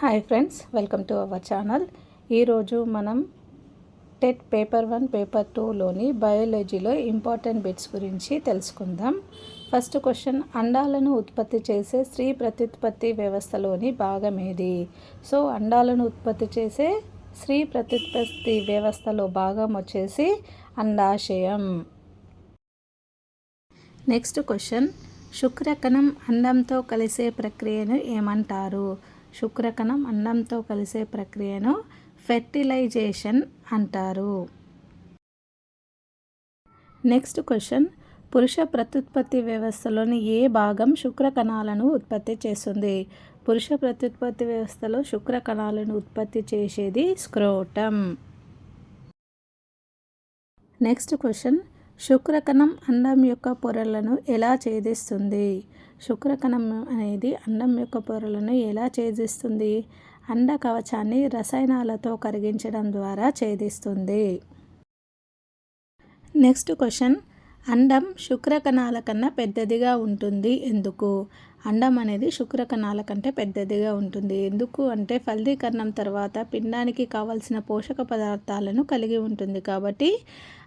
Hi friends welcome to our channel ఈరోజు మనం TET paper one paper టూలోని బయాలజీలో ఇంపార్టెంట్ బిట్స్ గురించి తెలుసుకుందాం. ఫస్ట్ క్వశ్చన్ అండాలను ఉత్పత్తి చేసే స్త్రీ ప్రత్యుత్పత్తి వ్యవస్థలోని భాగం ఏది? సో అండాలను ఉత్పత్తి చేసే స్త్రీ ప్రత్యుత్పత్తి వ్యవస్థలో భాగం వచ్చేసి అండాశయం. నెక్స్ట్ క్వశ్చన్ శుక్రకణం అండంతో కలిసే ప్రక్రియను ఏమంటారు? శుక్రకణం అండంతో కలిసే ప్రక్రియను ఫెర్టిలైజేషన్ అంటారు. Next question. పురుష ప్రత్యుత్పత్తి వ్యవస్థలోని ఏ భాగం శుక్రకణాలను ఉత్పత్తి చేస్తుంది? పురుష ప్రత్యుత్పత్తి వ్యవస్థలో శుక్రకణాలను ఉత్పత్తి చేసేది స్క్రోటం. Next question. శుక్రకణం అండం యొక్క పొరలను ఎలా ఛేదిస్తుంది? శుక్రకణం అనేది అండం యొక్క పొరలను ఎలా ఛేదిస్తుంది? అండ కవచాన్ని రసాయనాలతో కరిగించడం ద్వారా ఛేదిస్తుంది. Next question. అండం శుక్రకణాల కన్నా పెద్దదిగా ఉంటుంది. ఎందుకు? అండం అనేది శుక్రకణాల కంటే పెద్దదిగా ఉంటుంది. ఎందుకు అంటే ఫలదీకరణం తర్వాత పిండానికి కావలసిన పోషక పదార్థాలను కలిగి ఉంటుంది కాబట్టి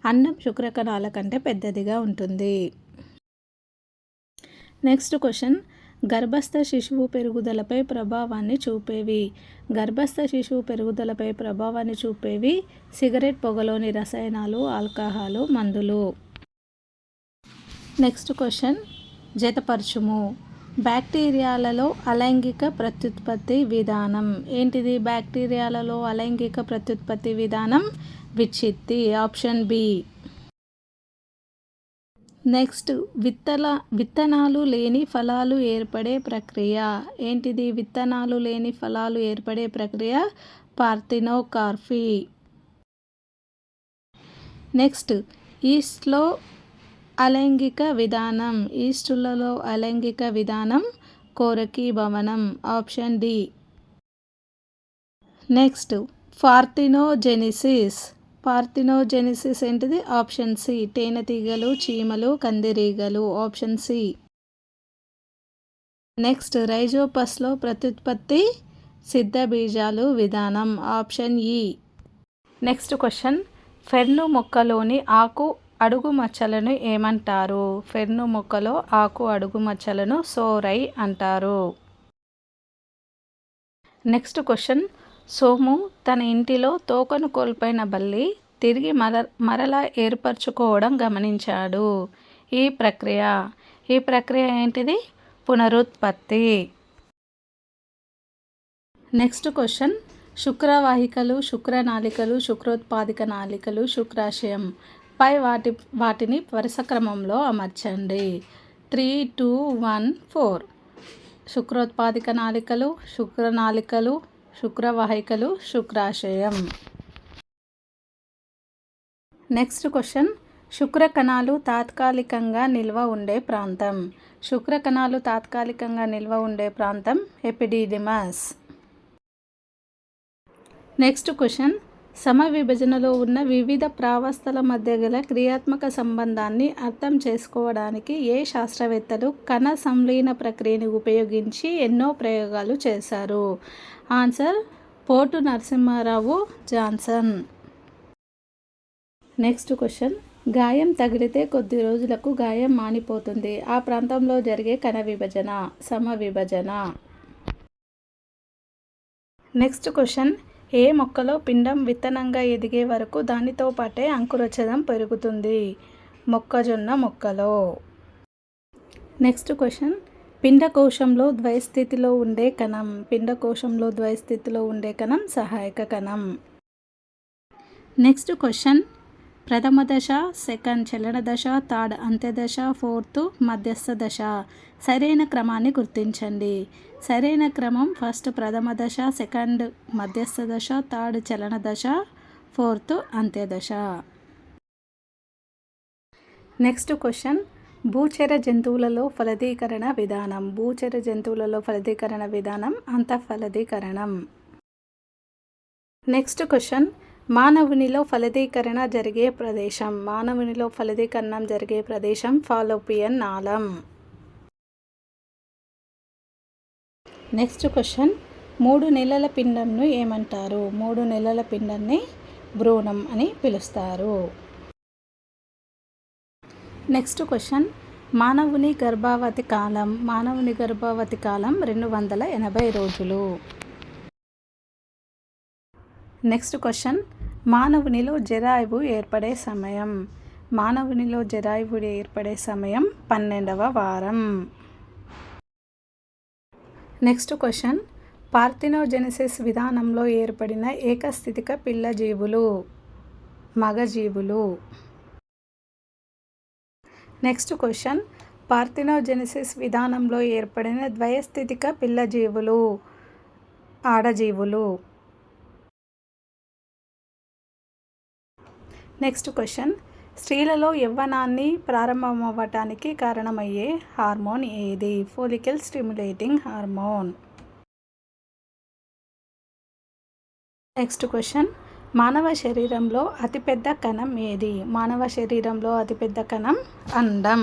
అండం శుక్రకణాల కంటే పెద్దదిగా ఉంటుంది. Next question. గర్భస్థ శిశువు పెరుగుదలపై ప్రభావాన్ని చూపేవి. గర్భస్థ శిశువు పెరుగుదలపై ప్రభావాన్ని చూపేవి సిగరెట్ పొగలోని రసాయనాలు ఆల్కహాలు మందులు. Next question. జతపరచుము. బ్యాక్టీరియాలలో అలైంగిక ప్రత్యుత్పత్తి విధానం. ఏంటిది బ్యాక్టీరియాలలో అలైంగిక ప్రత్యుత్పత్తి విధానం? విచ్చిత్తి ఆప్షన్ బి. నెక్స్ట్ విత్తల విత్తనాలు లేని ఫలాలు ఏర్పడే ప్రక్రియ. ఏంటిది? విత్తనాలు లేని ఫలాలు ఏర్పడే ప్రక్రియ? పార్థినోకార్ఫీ. నెక్స్ట్ ఈస్ట్లో అలైంగిక విధానం. ఈస్టులలో అలైంగిక విధానం కోరకి భవనం. Option D. Next parthenogenesis parthenogenesis ఏంటిది? Option C. తేనెటీగలు చీమలు కందిరీగలు. Option C. నెక్స్ట్ రైజోపస్లో ప్రత్యుత్పత్తి సిద్ధ బీజాలు విధానం. ఆప్షన్ ఈ. Next question. ఫెర్ను మొక్కలోని ఆకు అడుగు మచ్చలను ఏమంటారు? ఫెర్ను మొక్కలో ఆకు అడుగు మచ్చలను సోరై అంటారు. Next question. సోము తన ఇంటిలో తోకను కోల్పోయిన బల్లి తిరిగి మర మరలా ఏర్పరచుకోవడం గమనించాడు. ఈ ప్రక్రియ ఈ ప్రక్రియ ఏంటిది? పునరుత్పత్తి. Next question. శుక్రవాహికలు శుక్రనాళికలు శుక్రోత్పాదిక నాళికలు శుక్రాశయం. పై వాటి వాటిని వరుస క్రమంలో అమర్చండి. Three two one four. శుక్రోత్పాదిక నాళికలు శుక్రనాళికలు శుక్రవాహికలు శుక్రాశయం. Next question. శుక్రకణాలు తాత్కాలికంగా నిల్వ ఉండే ప్రాంతం. శుక్రకణాలు తాత్కాలికంగా నిల్వ ఉండే ప్రాంతం ఎపిడిడిమాస్. Next question. సమవిభజనలో ఉన్న వివిధ ప్రావస్థల మధ్య గల క్రియాత్మక సంబంధాన్ని అర్థం చేసుకోవడానికి ఏ శాస్త్రవేత్తలు కణ సంలీన ప్రక్రియని ఉపయోగించి ఎన్నో ప్రయోగాలు చేశారు? ఆన్సర్ పోటు నరసింహారావు జాన్సన్. Next question. గాయం తగిలితే కొద్ది రోజులకు గాయం మానిపోతుంది. ఆ ప్రాంతంలో జరిగే కణ విభజన సమ విభజన నెక్స్ట్ క్వశ్చన్. ఏ మొక్కలో పిండం విత్తనంగా ఎదిగే వరకు దానితో పాటే అంకురచదం పెరుగుతుంది? మొక్కజొన్న మొక్కలో. Next question. పిండకోశంలో ద్వైస్థితిలో ఉండే కణం. పిండకోశంలో ద్వైస్థితిలో ఉండే కణం సహాయక కణం. Next question. ప్రథమ దశ సెకండ్ చలన దశ థర్డ్ అంత్యదశ ఫోర్త్ మధ్యస్థ దశ. సరైన క్రమాన్ని గుర్తించండి. సరైన క్రమం ఫస్ట్ ప్రథమ దశ సెకండ్ మధ్యస్థ దశ థర్డ్ చలన దశ ఫోర్త్ అంత్యదశ. Next question. భూచర జంతువులలో ఫలదీకరణ విధానం. భూచర జంతువులలో ఫలదీకరణ విధానం అంతఃఫలదీకరణం. Next question. మానవునిలో ఫలదీకరణ జరిగే ప్రదేశం. మానవునిలో ఫలదీకరణం జరిగే ప్రదేశం ఫాలోపియన్ నాళం. Next question. మూడు నెలల పిండంను ఏమంటారు? మూడు నెలల పిండాన్ని భ్రూణం అని పిలుస్తారు. Next question. మానవుని గర్భావతి కాలం. మానవుని గర్భావతి కాలం రెండు వందల ఎనభై రోజులు. Next question. మానవునిలో జరాయువు ఏర్పడే సమయం. మానవునిలో జరాయువు ఏర్పడే సమయం పన్నెండవ వారం. Next question. పార్థినోజెనసిస్ విధానంలో ఏర్పడిన ఏకస్థితిక పిల్ల జీవులు. మగజీవులు నెక్స్ట్ క్వశ్చన్. పార్థినోజెనసిస్ విధానంలో ఏర్పడిన ద్వయస్థితిక పిల్ల జీవులు. ఆడజీవులు. నెక్స్ట్ క్వశ్చన్ స్త్రీలలో యవ్వనాన్ని ప్రారంభమవ్వటానికి కారణమయ్యే హార్మోన్ ఏది? Follicle stimulating hormone next question మానవ శరీరంలో అతిపెద్ద కణం ఏది? మానవ శరీరంలో అతిపెద్ద కణం అండం.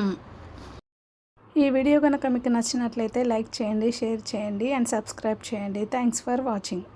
ఈ వీడియో కనుక మీకు నచ్చినట్లయితే లైక్ చేయండి షేర్ చేయండి అండ్ సబ్స్క్రైబ్ చేయండి. Thanks for watching